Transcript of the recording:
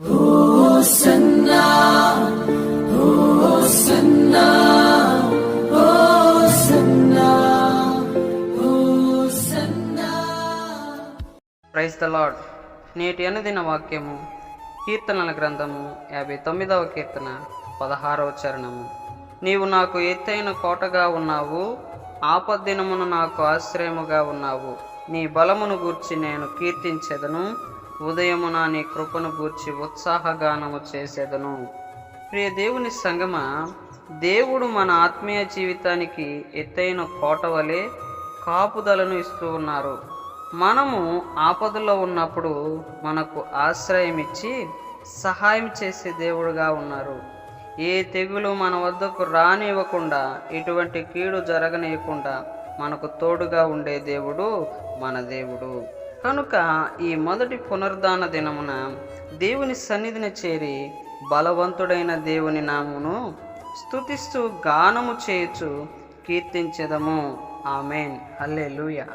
Praise the lord నేటి అనుదిన వాక్యము కీర్తనల గ్రంథము యాభై తొమ్మిదవ కీర్తన పదహారవ చరణము. నీవు నాకు ఎత్తైన కోటగా ఉన్నావు ఆపద్దినమును నాకు ఆశ్రయముగా ఉన్నావు. నీ బలమును గూర్చి నేను కీర్తించెదను. ఉదయమున నీ కృపను గూర్చి ఉత్సాహగానము చేసేదను. ప్రియ దేవుని సంగమ దేవుడు మన ఆత్మీయ జీవితానికి ఎత్తైన కోట వలె కాపుదలను ఇస్తూ ఉన్నారు. మనము ఆపదలో ఉన్నప్పుడు మనకు ఆశ్రయం ఇచ్చి సహాయం చేసే దేవుడుగా ఉన్నారు. ఏ తెగులు మన వద్దకు రానివ్వకుండా ఎటువంటి కీడు జరగనీయకుండా మనకు తోడుగా ఉండే దేవుడు మన దేవుడు. కనుక ఈ మొదటి పునరుద్ధాన దినమున దేవుని సన్నిధిని చేరి బలవంతుడైన దేవుని నామును స్తుతిస్తూ గానము చేయుచు కీర్తించదము. ఆమెన్. హల్లెలూయా.